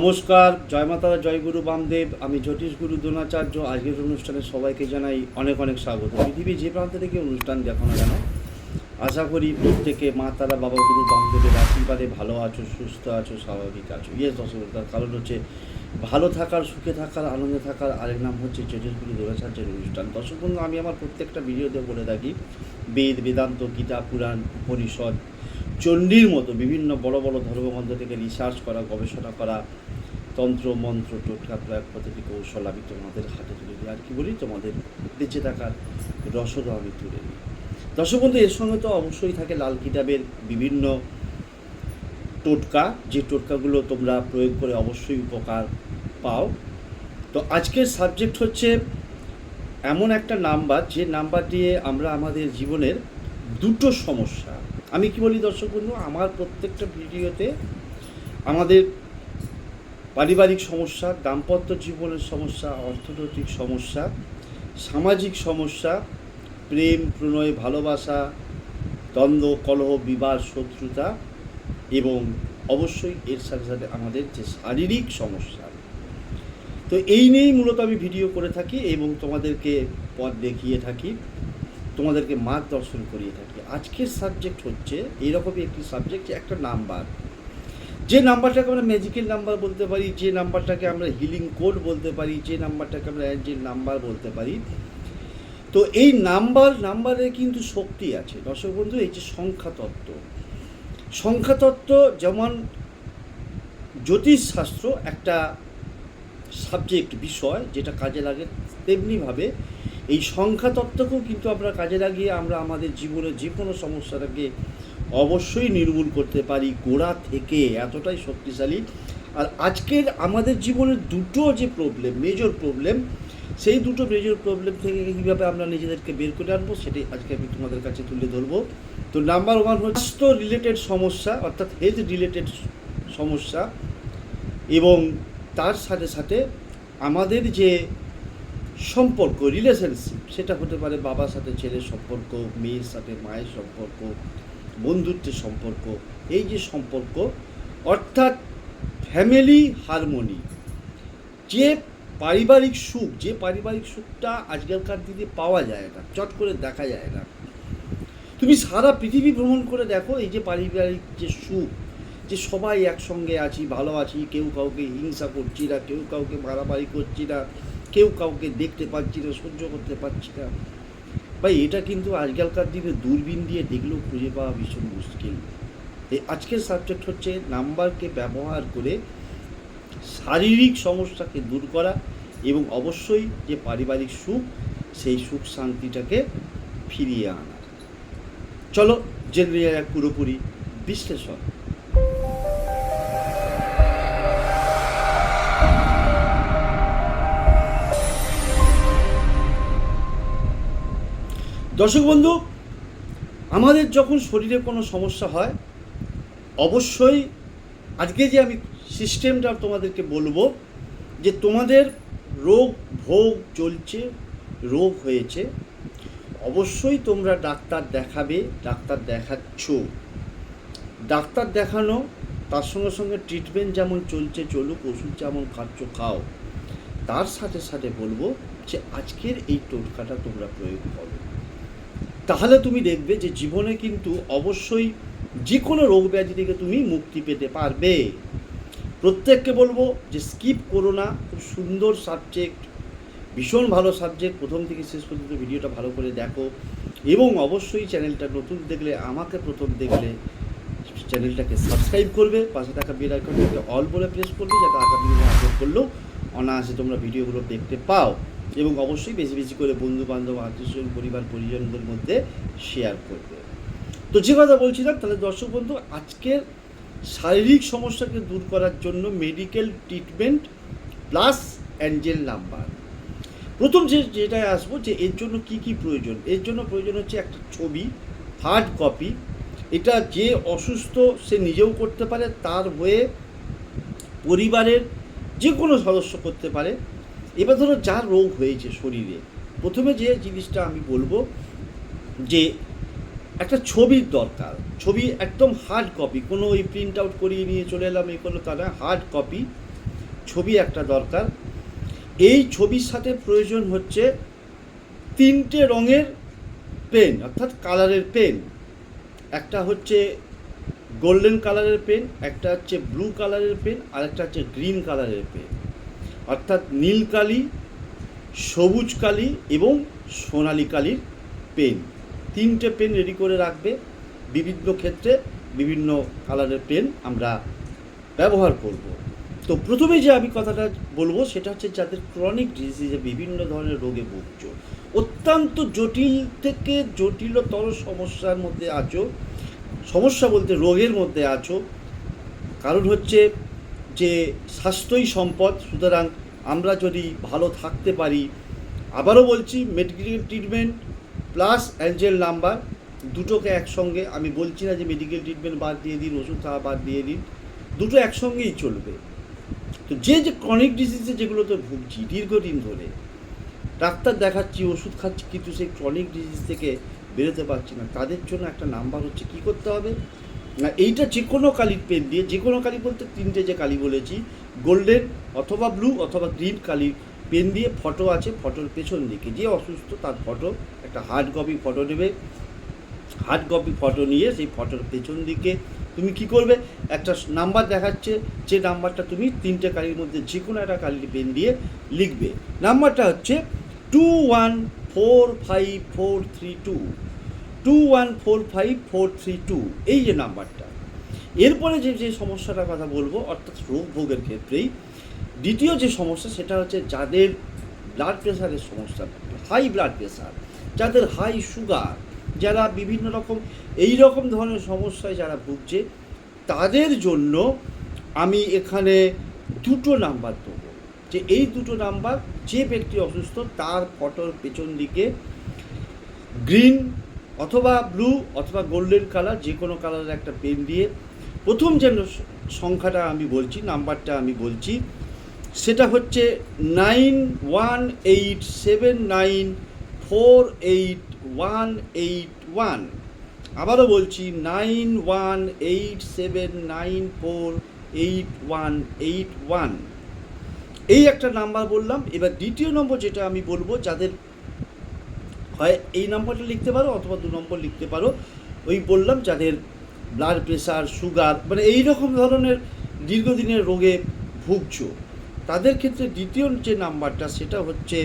নমস্কার, জয় মাতা জয় গুরু বামদেব। আমি জ্যোতিষ গুরু দ্রোণাচার্য। আজকের অনুষ্ঠানে সবাইকে জানাই অনেক অনেক স্বাগত। পৃথিবীর যে প্রান্ত থেকে অনুষ্ঠান দেখো না কেন, আশা করি প্রত্যেকে মা তারা, বাবা গুরু বামদেবের আশীর্বাদে ভালো আছো, সুস্থ আছো, স্বাভাবিক আছো। ইয়ে তার কারণ হচ্ছে ভালো থাকার, সুখে থাকার, আনন্দে থাকার আরেক নাম হচ্ছে জ্যোতিষ গুরু দ্রোণাচার্যের অনুষ্ঠান। দর্শক বন্ধু, আমি আমার প্রত্যেকটা ভিডিওতে বলে থাকি, বেদ, বেদান্ত, গীতা, পুরাণ, উপনিষদ চণ্ডীর মতো বিভিন্ন বড় বড় ধর্মগ্রন্থ থেকে রিসার্চ করা, গবেষণা করা, তন্ত্র, মন্ত্র, টোটকা, প্রয়োগ পদ্ধতি, কৌশল আমি তোমাদের হাতে তুলে দিই। আর কি বলি? তোমাদের বেঁচে থাকার রসদও আমি তুলে দিই। দর্শক বন্ধু, এর সঙ্গে তো অবশ্যই থাকে লাল কিতাবের বিভিন্ন টোটকা। যে টোটকাগুলো তোমরা প্রয়োগ করে অবশ্যই উপকার পাও। তো আজকের সাবজেক্ট হচ্ছে এমন একটা নাম্বার যে নাম্বার দিয়ে আমরা আমাদের জীবনের দুটো সমস্যা আমি কি বলি দর্শক বন্ধু? আমার প্রত্যেকটা ভিডিওতে আমাদের পারিবারিক সমস্যা, দাম্পত্য জীবনের সমস্যা, অর্থনৈতিক সমস্যা, সামাজিক সমস্যা, প্রেম, প্রণয়, ভালোবাসা, দ্বন্দ্ব, কলহ, বিবাদ, শত্রুতা এবং অবশ্যই এর সাথে সাথে আমাদের যে শারীরিক সমস্যা। তো এই নিয়েই মূলত আমি ভিডিও করে থাকি এবং তোমাদেরকে পথ দেখিয়ে থাকি, তোমাদেরকে মার্গদর্শন করিয়ে থাকি। আজকের সাবজেক্ট হচ্ছে এইরকমই একটি সাবজেক্ট একটা নাম্বার যে নাম্বারটাকে আমরা ম্যাজিক্যাল নাম্বার বলতে পারি, যে নাম্বারটাকে আমরা হিলিং কোড বলতে পারি, যে নাম্বারটাকে আমরা অ্যাঞ্জেল নাম্বার বলতে পারি, তো এই নাম্বার নাম্বারে কিন্তু শক্তি আছে। দর্শক বন্ধু, এই যে সংখ্যাতত্ত্ব সংখ্যাতত্ত্ব যেমন জ্যোতিষশাস্ত্র একটা সাবজেক্ট বিষয়, যেটা কাজে লাগে তেমনিভাবে এই সংখ্যাতত্ত্বকেও কিন্তু আমরা কাজে লাগিয়ে আমরা আমাদের জীবনের যে কোনো সমস্যাটাকে অবশ্যই নির্মূল করতে পারি গোড়া থেকে, এতটাই শক্তিশালী। আর আজকের আমাদের জীবনের দুটো যে প্রবলেম মেজর প্রবলেম সেই দুটো মেজর প্রবলেম থেকে কীভাবে আমরা নিজেদেরকে বের করে আনব, সেটাই আজকে আমি তোমাদের কাছে তুলে ধরবো। তো নাম্বার ওয়ান হচ্ছে স্বাস্থ্য রিলেটেড সমস্যা, অর্থাৎ হেলথ রিলেটেড সমস্যা। এবং তার সাথে সাথে আমাদের যে সম্পর্ক রিলেশনশিপ সেটা হতে পারে বাবার সাথে ছেলের সম্পর্ক, মেয়ের সাথে মায়ের সম্পর্ক, বন্ধুত্বের সম্পর্ক, এই যে সম্পর্ক, অর্থাৎ ফ্যামিলি হারমোনি যে পারিবারিক সুখ, যে পারিবারিক সুখটা আজকালকার দিনে পাওয়া যায় না, চট করে দেখা যায় না। তুমি সারা পৃথিবী ভ্রমণ করে দেখো, এই যে পারিবারিক যে সুখ, যে সবাই একসঙ্গে আছি, ভালো আছি, কেউ কাউকে হিংসা করছি না, কেউ কাউকে মারামারি করছি না কেউ কাউকে দেখতে পাচ্ছি না, সহ্য করতে পারছি না। ভাই, এটা কিন্তু আজকালকার দিনে দূরবীন দিয়ে দেখলেও খুঁজে পাওয়া ভীষণ মুশকিল। এই আজকের সাবজেক্ট হচ্ছে নাম্বারকে ব্যবহার করে শারীরিক সমস্যাকে দূর করা এবং অবশ্যই যে পারিবারিক সুখ, সেই সুখ শান্তিটাকে ফিরিয়ে আনা। চলো জেনে পুরোপুরি বিশ্লেষণ। দর্শক বন্ধু, আমাদের যখন শরীরে কোনো সমস্যা হয়, অবশ্যই আজকে যে আমি সিস্টেমটা তোমাদেরকে বলব, যে তোমাদের রোগ ভোগ চলছে, রোগ হয়েছে, অবশ্যই তোমরা ডাক্তার দেখাবে, ডাক্তার দেখাচ্ছ। ডাক্তার দেখানো, তার সঙ্গে সঙ্গে ট্রিটমেন্ট যেমন চলছে, চলুক, ওষুধ যেমন খাচ্ছ, খাও। তার সাথে সাথে বলব যে আজকের এই টোটকাটা তোমরা প্রয়োগ করো। তাহলে তুমি দেখবে যে জীবনে কিন্তু অবশ্যই যে কোনো রোগ ব্যাধি থেকে তুমি মুক্তি পেতে পারবে। প্রত্যেককে বলব যে স্কিপ করো না, খুব সুন্দর সাবজেক্ট ভীষণ ভালো সাবজেক্ট প্রথম থেকে শেষ পর্যন্ত ভিডিওটা ভালো করে দেখো। এবং অবশ্যই চ্যানেলটা নতুন দেখলে, আমাকে প্রথম দেখলে চ্যানেলটাকে সাবস্ক্রাইব করবে। পাশে থাকা বেল আইকনটাকে অল বলে প্রেস করবে, যাতে আগামী আপলোড করলেও অনায়াসে তোমরা ভিডিওগুলো দেখতে পাও। এবং অবশ্যই বেশি বেশি করে বন্ধু বান্ধব আত্মীয় পরিবার, পরিজনদের মধ্যে শেয়ার করবে। তো যে কথা বলছিলাম তাহলে দর্শক বন্ধু, আজকের শারীরিক সমস্যাকে দূর করার জন্য medical treatment plus angel number প্রথম যে যেটায় আসব যে এর জন্য কি কি প্রয়োজন? এর জন্য প্রয়োজন হচ্ছে একটা ছবি হার্ড কপি এটা যে অসুস্থ সে নিজেও করতে পারে, তার হয়ে পরিবারের যে কোনো সদস্য করতে পারে। এবার ধরো যার রোগ হয়েছে শরীরে, প্রথমে যে জিনিসটা আমি বলব যে একটা ছবির দরকার। ছবি একদম হার্ড কপি কোনো ওই প্রিন্ট আউট করিয়ে নিয়ে চলে এলাম এই কোনো তা না হার্ড কপি ছবি একটা দরকার। এই ছবির সাথে প্রয়োজন হচ্ছে তিনটে রঙের পেন অর্থাৎ কালারের পেন একটা হচ্ছে গোল্ডেন কালারের পেন একটা হচ্ছে ব্লু কালারের পেন আর একটা হচ্ছে গ্রিন কালারের পেন অর্থাৎ নীল কালি, সবুজ কালি এবং সোনালি কালির পেন। তিনটে পেন রেডি করে রাখবে। বিভিন্ন ক্ষেত্রে বিভিন্ন কালারের পেন আমরা ব্যবহার করব। তো প্রথমে যে আমি কথাটা বলব সেটা হচ্ছে যাদের ক্রনিক ডিজিজে বিভিন্ন ধরনের রোগে ভুগছ, অত্যন্ত জটিল থেকে জটিলতর সমস্যার মধ্যে আছো। সমস্যা বলতে রোগের মধ্যে আছো। কারণ হচ্ছে যে স্বাস্থ্যই সম্পদ, সুতরাং আমরা যদি ভালো থাকতে পারি। আবারও বলছি medical treatment plus angel number দুটোকে একসঙ্গে, আমি বলছি না যে মেডিকেল ট্রিটমেন্ট বাদ দিয়ে দিন, ওষুধ খাওয়া বাদ দিয়ে দিন, দুটো একসঙ্গেই চলবে। তো যে যে ক্রনিক ডিজিজে যেগুলোতে ভুগছি, দীর্ঘদিন ধরে, ডাক্তার দেখাচ্ছি, ওষুধ খাচ্ছি, কিন্তু সেই ক্রনিক ডিজিজ থেকে বেরোতে পারছি না। তাদের জন্য একটা নাম্বার হচ্ছে, কি করতে হবে? এইটা যে কোনো কালির পেন দিয়ে, যে কোনো কালি বলতে তিনটে যে কালি বলেছি গোল্ডেন অথবা ব্লু অথবা গ্রিন কালির পেন দিয়ে ফটো আছে ফটোর পেছন দিকে। যে অসুস্থ তার ফটো একটা হার্ড কপি ফটো নেবে। হার্ড কপি ফটো নিয়ে সেই ফটোর পেছন দিকে তুমি কি করবে? একটা নাম্বার দেখাচ্ছে, যে নাম্বারটা তুমি তিনটে কালির মধ্যে যে কোনো একটা কালির পেন দিয়ে লিখবে। নাম্বারটা হচ্ছে two one four five four three two two one four five four three two এই যে নাম্বারটা। এরপরে যে যে সমস্যাটার কথা বলব, অর্থাৎ রোগ ভোগের ক্ষেত্রেই, দ্বিতীয় যে সমস্যা, সেটা হচ্ছে যাদের ব্লাড প্রেশারের সমস্যা হাই ব্লাড প্রেশার যাদের হাই সুগার যারা বিভিন্ন রকম, এই রকম ধরনের সমস্যায় যারা ভুগছে, তাদের জন্য আমি এখানে দুটো নাম্বার দেবো। যে এই দুটো নাম্বার, যে ব্যক্তি অসুস্থ, তার ফটোর পেছন দিকে গ্রিন অথবা ব্লু অথবা গোল্ডেন কালার যে কোনো কালারের একটা পেন দিয়ে। প্রথম যে ন- সংখ্যাটা আমি বলছি নাম্বারটা আমি বলছি, সেটা হচ্ছে nine one eight seven nine four eight one eight one আবারও বলছি nine one eight seven nine four eight one eight one এই একটা নাম্বার বললাম, এবার দ্বিতীয় নম্বর যেটা আমি বলব, যাদের হয়, এই নম্বরটা লিখতে পারো অথবা দু নম্বর লিখতে পারো। ওই বললাম যাদের ব্লাড প্রেশার সুগার মানে এই রকম ধরনের দীর্ঘদিনের রোগে ভুগছো, তাদের ক্ষেত্রে দ্বিতীয় যে নাম্বারটা সেটা হচ্ছে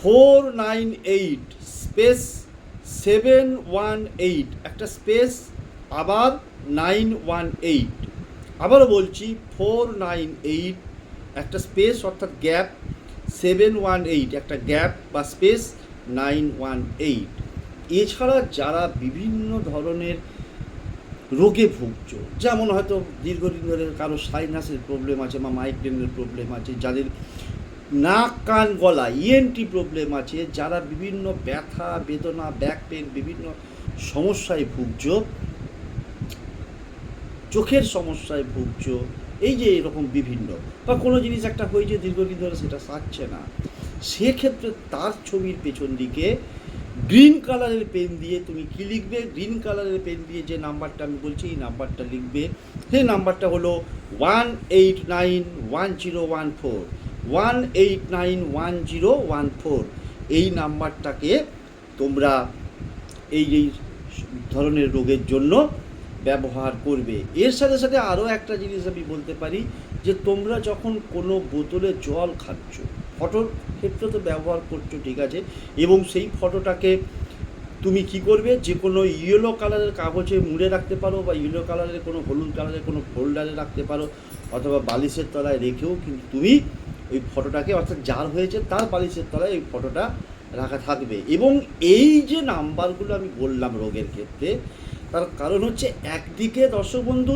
four nine eight space seven one eight একটা স্পেস আবার নাইন ওয়ান এইট আবারও বলছি ফোর নাইন এইট একটা স্পেস অর্থাৎ গ্যাপ সেভেন ওয়ান এইট একটা গ্যাপ বা স্পেস নাইন ওয়ান এইট। এছাড়া যারা বিভিন্ন ধরনের রোগে ভুগছ, যেমন হয়তো দীর্ঘদিন ধরে কারও সাইনাসের প্রবলেম আছে বা মাইগ্রেনের প্রবলেম আছে, যাদের নাক, কান, গলা ইএনটি প্রবলেম আছে, যারা বিভিন্ন ব্যথা, বেদনা ব্যাক পেন বিভিন্ন সমস্যায় ভুগছ, চোখের সমস্যায় ভুগছ, এই যে এরকম বিভিন্ন, বা কোনো জিনিস একটা হয়েছে দীর্ঘদিন ধরে সেটা সারছে না সেক্ষেত্রে তার ছবির পেছন দিকে গ্রিন কালারের পেন দিয়ে তুমি কি লিখবে? গ্রিন কালারের পেন দিয়ে যে নাম্বারটা আমি বলছি, এই নাম্বারটা লিখবে। সেই নাম্বারটা হলো one eight nine one zero one four one eight nine one zero one four এই নাম্বারটাকে তোমরা এই এই ধরনের রোগের জন্য ব্যবহার করবে। এর সাথে সাথে আরও একটা জিনিস আমি বলতে পারি যে তোমরা যখন কোনো বোতলে জল খাচ্ছ ফটোর ক্ষেত্রে তো ব্যবহার করছ, ঠিক আছে? এবং সেই ফটোটাকে তুমি কি করবে? যে কোনো ইয়েলো কালারের কাগজে মুড়ে রাখতে পারো বা ইয়েলো কালারের কোনো, হলুদ কালারের কোনো ফোল্ডারে রাখতে পারো অথবা বালিশের তলায় রেখেও কিন্তু তুমি ওই ফটোটাকে, অর্থাৎ যার হয়েছে তার বালিশের তলায় ওই ফটোটা রাখা থাকবে। এবং এই যে নাম্বারগুলো আমি বললাম রোগের ক্ষেত্রে, তার কারণ হচ্ছে একদিকে দর্শক বন্ধু,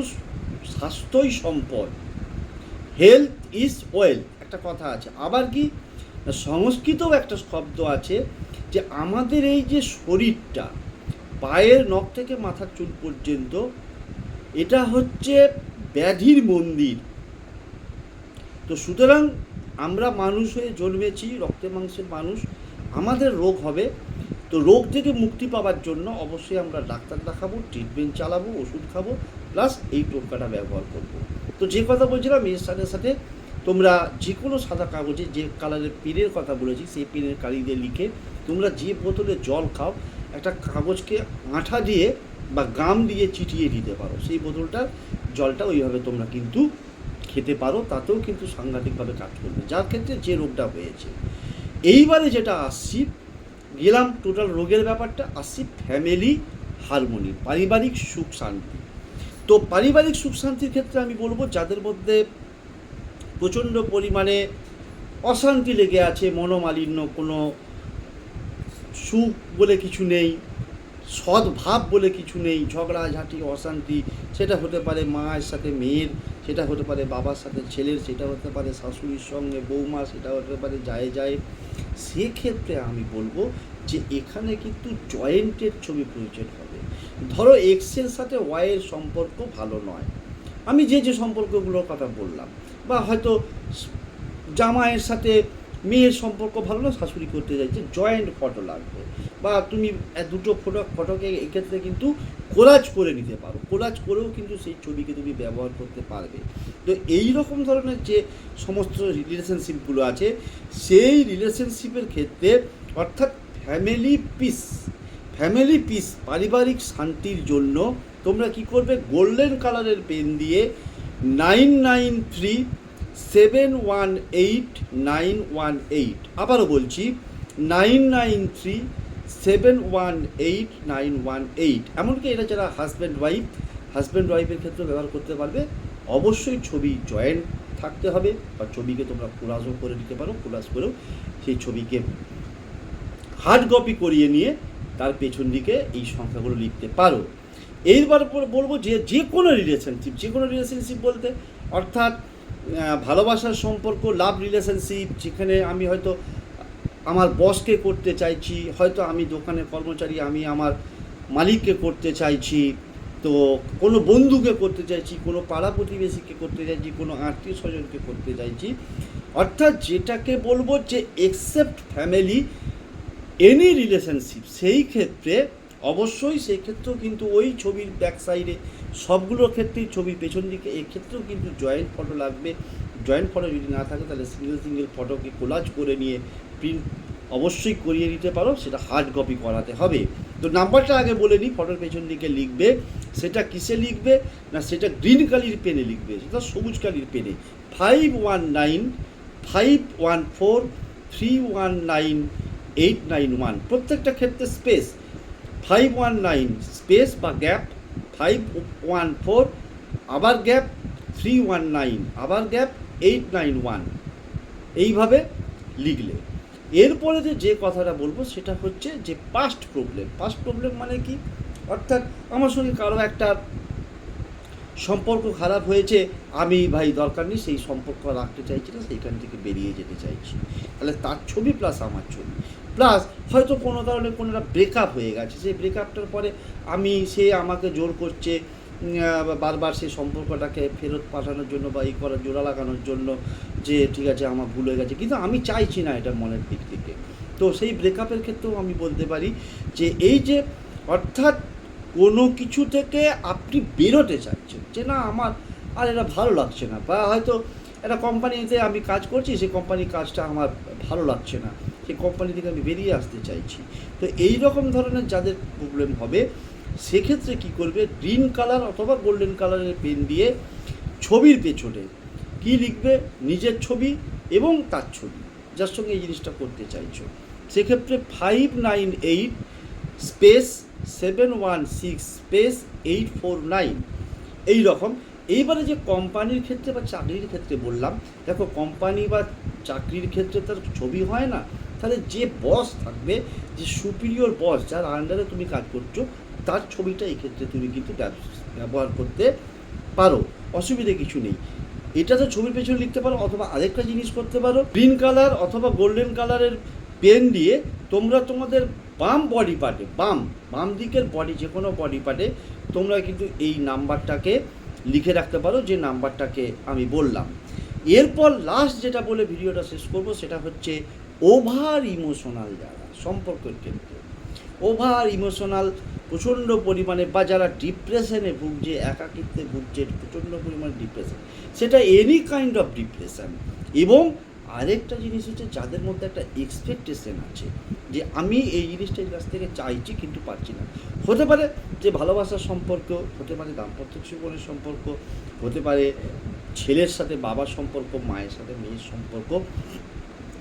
স্বাস্থ্যই সম্পদ। হেলথ ইজ ওয়েল একটা কথা আছে। আবার কি? সংস্কৃতও একটা শব্দ আছে যে আমাদের এই যে শরীরটা, পায়ের নখ থেকে মাথার চুল পর্যন্ত, এটা হচ্ছে ব্যাধির মন্দির। তো সুতরাং আমরা মানুষ হয়ে জন্মেছি, রক্তে মাংসের মানুষ, আমাদের রোগ হবে। তো রোগ থেকে মুক্তি পাওয়ার জন্য অবশ্যই আমরা ডাক্তার দেখাবো ট্রিটমেন্ট চালাবো, ওষুধ খাব, প্লাস এই টোটকাটা ব্যবহার করব। তো যে কথা বলছিলাম, এর সাথে সাথে তোমরা যে কোনো সাদা কাগজে যে কালারের পেনের কথা বলেছি, সেই পেনের কালি দিয়ে লিখে তোমরা যে বোতলে জল খাও, একটা কাগজকে আঠা দিয়ে বা গাম দিয়ে চিটিয়ে দিতে পারো। সেই বোতলটার জলটা ওইভাবে তোমরা কিন্তু খেতে পারো, তাতেও কিন্তু সাংঘাতিকভাবে কাজ করবে। যার ক্ষেত্রে যে রোগটা হয়েছে। এইবারে যেটা আসছি, গেলাম টোটাল রোগের ব্যাপারটা, আসছি ফ্যামিলি হারমোনি, পারিবারিক সুখ শান্তি। তো পারিবারিক সুখ শান্তির ক্ষেত্রে আমি বলব, যাদের মধ্যে প্রচণ্ড পরিমাণে অশান্তি লেগে আছে, মনোমালিন্য, কোনো সুখ বলে কিছু নেই, সদ্ভাব বলে কিছু নেই, ঝগড়াঝাঁটি, অশান্তি, সেটা হতে পারে মায়ের সাথে মেয়ের, সেটা হতে পারে বাবার সাথে ছেলের, সেটা হতে পারে শাশুড়ির সঙ্গে বৌমা সেটা হতে পারে যায় যায়। সেক্ষেত্রে আমি বলব যে এখানে কিন্তু জয়েন্টের ছবি প্রয়োজন হবে। ধরো এক্সের সাথে ওয়াইয়ের সম্পর্ক ভালো নয়। আমি যে যে সম্পর্কগুলোর কথা বললাম বা হয়তো জামাইয়ের সাথে মেয়ের সম্পর্ক ভালো না, শাশুড়ি করতে চাইছে জয়েন্ট ফটো লাগবে। বা তুমি দুটো ফটো ফটোকে এক্ষেত্রে কিন্তু কোলাজ করে নিতে পারো। কোলাজ করেও কিন্তু সেই ছবিকে তুমি ব্যবহার করতে পারবে। তো এই রকম ধরনের যে সমস্ত রিলেশনশিপগুলো আছে, সেই রিলেশনশিপের ক্ষেত্রে অর্থাৎ ফ্যামিলি পিস ফ্যামিলি পিস পারিবারিক শান্তির জন্য তোমরা কি করবে? গোল্ডেন কালারের পেন দিয়ে nine nine three seven one eight nine one eight আবারও বলছি nine nine three seven one eight nine one eight এমনকি এটা যারা হাজব্যান্ড ওয়াইফ হাজব্যান্ড ওয়াইফের ক্ষেত্রে ব্যবহার করতে পারবে, অবশ্যই ছবি জয়েন্ট থাকতে হবে বা ছবিকে তোমরা কোলাজও করে দিতে পারো কোলাজ করেও সেই ছবিকে হার্ড কপি করিয়ে নিয়ে তার পেছন দিকে এই সংখ্যাগুলো লিখতে পারো। এইবার বলব যে যে কোনো রিলেশনশিপ যে কোনো রিলেশনশিপ বলতে, অর্থাৎ ভালোবাসার সম্পর্ক লাভ রিলেশনশিপ যেখানে আমি হয়তো আমার বসকে করতে চাইছি, হয়তো আমি দোকানের কর্মচারী, আমি আমার মালিককে করতে চাইছি, তো কোনো বন্ধুকে করতে চাইছি, কোনো পাড়া প্রতিবেশীকে করতে চাইছি, কোনো আত্মীয় স্বজনকে করতে চাইছি, অর্থাৎ যেটাকে বলব যে এক্সেপ্ট ফ্যামিলি এনি রিলেশনশিপ সেই ক্ষেত্রে অবশ্যই সেই ক্ষেত্রেও কিন্তু ওই ছবির ব্যাক সাইডে সবগুলোর ক্ষেত্রেই ছবির পেছন দিকে এক্ষেত্রেও কিন্তু জয়েন্ট ফটো লাগবে। জয়েন্ট ফটো যদি না থাকে, তাহলে সিঙ্গেল সিঙ্গেল ফটোকে কোলাজ করে নিয়ে প্রিন্ট অবশ্যই করিয়ে নিতে পারো, সেটা হার্ড কপি করাতে হবে। তো নাম্বারটা আগে বলে নিই ফটোর পেছন দিকে লিখবে, সেটা কিসে লিখবে, না সেটা গ্রিন কালির পেনে লিখবে, সেটা সবুজ কালির পেনে five one nine five one four three one nine eight nine one প্রত্যেকটা ক্ষেত্রে space five one nine space বা গ্যাপ ফাইভ ওয়ান ফোর আবার গ্যাপ থ্রি ওয়ান নাইন আবার গ্যাপ এইট নাইন ওয়ান এইভাবে লিখলে। এরপরে যে যে কথাটা বলব, সেটা হচ্ছে যে পাস্ট প্রবলেম পাস্ট প্রবলেম মানে কি? অর্থাৎ আমার সঙ্গে কারও একটা সম্পর্ক খারাপ হয়েছে, আমি ভাই দরকার নেই, সেই সম্পর্ক রাখতে চাইছি না, সেইখান থেকে বেরিয়ে যেতে চাইছি। তাহলে তার ছবি প্লাস আমার ছবি। প্লাস হয়তো কোনো কারণে কোনো একটা ব্রেকআপ হয়ে গেছে। সেই ব্রেকআপটার পরে আমি সে আমাকে জোর করছে বারবার সেই সম্পর্কটাকে ফেরত পাঠানোর জন্য বা এই করার, জোড়া লাগানোর জন্য যে ঠিক আছে, আমার ভুল হয়ে গেছে। কিন্তু আমি চাইছি না এটা মনের দিক থেকে। তো সেই ব্রেকআপের ক্ষেত্রেও আমি বলতে পারি যে এই যে অর্থাৎ কোনো কিছু থেকে আপনি বেরোতে চাচ্ছেন যে না, আমার আর এটা ভালো লাগছে না বা হয়তো একটা কোম্পানিতে আমি কাজ করছি, সেই কোম্পানির কাজটা আমার ভালো লাগছে না। সেই কোম্পানি থেকে আমি বেরিয়ে আসতে চাইছি। তো এই রকম ধরনের যাদের প্রবলেম হবে, সেক্ষেত্রে কি করবে? গ্রিন কালার অথবা গোল্ডেন কালারের পেন দিয়ে ছবির পেছনে কি লিখবে? নিজের ছবি এবং তার ছবি, যার সঙ্গে এই জিনিসটা করতে চাইছো। সেক্ষেত্রে five nine eight space seven one six space eight four nine এই রকম এইবারে যে কোম্পানির ক্ষেত্রে বা চাকরির ক্ষেত্রে বললাম, দেখো কোম্পানি বা চাকরির ক্ষেত্রে তার ছবি হয় না। তাহলে যে বস থাকবে, যে সুপিরিয়র বস যার আন্ডারে তুমি কাজ করছ, তার ছবিটা এই ক্ষেত্রে তুমি কিন্তু ব্যবহার করতে পারো, অসুবিধে কিছু নেই। এটা তো ছবির পেছনে লিখতে পারো অথবা আরেকটা জিনিস করতে পারো। গ্রিন কালার অথবা গোল্ডেন কালারের পেন দিয়ে তোমরা তোমাদের বাম বডি পার্টে বাম বাম দিকের বডি যে কোনো বডি পার্টে তোমরা কিন্তু এই নাম্বারটাকে লিখে রাখতে পারো, যে নাম্বারটাকে আমি বললাম। এরপর লাস্ট যেটা বলে ভিডিওটা শেষ করব, সেটা হচ্ছে ওভার ইমোশনাল যারা, সম্পর্কের ক্ষেত্রে। ওভার ইমোশনাল, প্রচণ্ড পরিমাণে বা যারা ডিপ্রেশনে ভুগছে, একাকিত্বে ভুগছে, প্রচণ্ড পরিমাণে ডিপ্রেশন, সেটা এনি কাইন্ড অফ ডিপ্রেশন এবং আরেকটা জিনিস হচ্ছে, যাদের মধ্যে একটা এক্সপেকটেশন আছে, যে আমি এই জিনিসটা কাছ থেকে চাইছি কিন্তু পাচ্ছি না। হতে পারে যে ভালোবাসার সম্পর্ক, হতে পারে দাম্পত্য জীবনের সম্পর্ক, হতে পারে ছেলের সাথে বাবার সম্পর্ক, মায়ের সাথে মেয়ের সম্পর্ক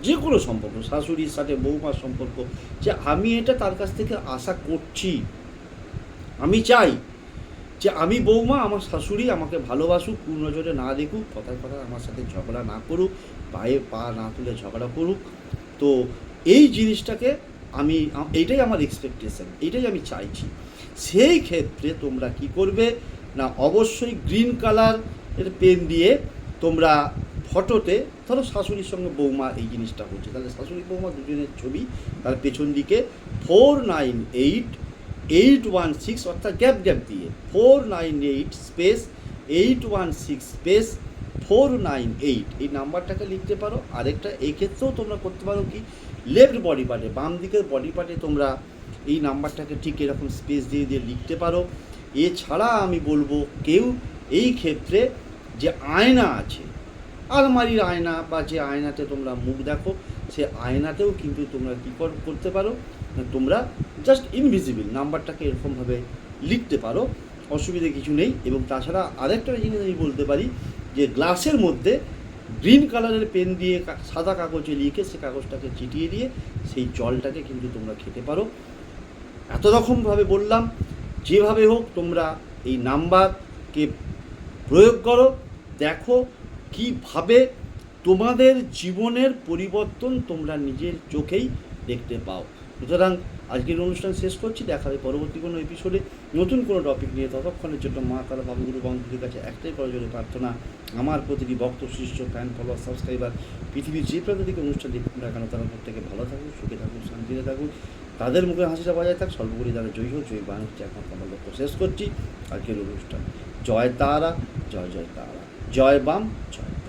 যে কোনো সম্পর্ক, শাশুড়ির সাথে বৌমার সম্পর্ক, যে আমি এটা তার কাছ থেকে আশা করছি। আমি চাই যে আমি বৌমা, আমার শাশুড়ি আমাকে ভালোবাসুক নজরে না দেখুক, কথায় কথায় আমার সাথে ঝগড়া না করুক, পায়ে পা না তুলে ঝগড়া করুক। তো এই জিনিসটাকে আমি, এইটাই আমার এক্সপেকটেশন এইটাই আমি চাইছি। সেই ক্ষেত্রে তোমরা কি করবে? না, অবশ্যই গ্রিন কালারের পেন দিয়ে তোমরা ফটোতে ধরো শাশুড়ির সঙ্গে বৌমা এই জিনিসটা হচ্ছে। তাহলে শাশুড়ি বৌমা দুজনের ছবি, তার পেছন দিকে four nine eight eight one six অর্থাৎ গ্যাপ গ্যাপ দিয়ে four nine eight space eight one six space four nine eight এই নাম্বারটাকে লিখতে পারো। আরেকটা এই ক্ষেত্রেও তোমরা করতে পারো কি? লেফট বডি পার্টে বাম দিকের বডি পার্টে তোমরা এই নাম্বারটাকে ঠিক এরকম স্পেস দিয়ে দিয়ে লিখতে পারো। এছাড়া আমি বলব কেউ এই ক্ষেত্রে যে আয়না আছে আলমারির আয়না বা যে আয়নাতে তোমরা মুখ দেখো, সে আয়নাতেও কিন্তু তোমরা কী করতে পারো? তোমরা জাস্ট ইনভিজিবল নাম্বারটাকে এরকমভাবে লিখতে পারো, অসুবিধে কিছু নেই। এবং তাছাড়া আরেকটা জিনিস আমি বলতে পারি, যে গ্লাসের মধ্যে গ্রিন কালারের পেন দিয়ে সাদা কাগজে লিখে সে কাগজটাকে চিটিয়ে দিয়ে সেই জলটাকে কিন্তু তোমরা খেতে পারো। এত রকমভাবে বললাম, যেভাবে হোক তোমরা এই নাম্বারকে প্রয়োগ করো, দেখো কীভাবে তোমাদের জীবনের পরিবর্তন তোমরা নিজের চোখেই দেখতে পাও? সুতরাং আজকের অনুষ্ঠান শেষ করছি দেখা হবে পরবর্তী কোনো এপিসোডে নতুন কোনো টপিক নিয়ে ততক্ষণের জন্য মা তারা বাবুগুরু বঙ্গগুলির কাছে একটাই প্রয়োজনীয় প্রার্থনা, আমার প্রতিটি ভক্ত, শিষ্য ফ্যান ফলোয়ার সাবস্ক্রাইবার পৃথিবীর যে প্রান্ত থেকে অনুষ্ঠান দেখুন না কেন, তারা প্রত্যেকে ভালো থাকুক সুখে থাকুক শান্তিতে থাকুক তাদের মুখে হাসিটা বজায় থাক, সর্বোপরি তারা জয়ী হোক, জয়ী হচ্ছে একমাত্র আমার লক্ষ্য। শেষ করছি আজকের অনুষ্ঠান। জয় তারা, জয় জয় তারা। জয় বাম জয়।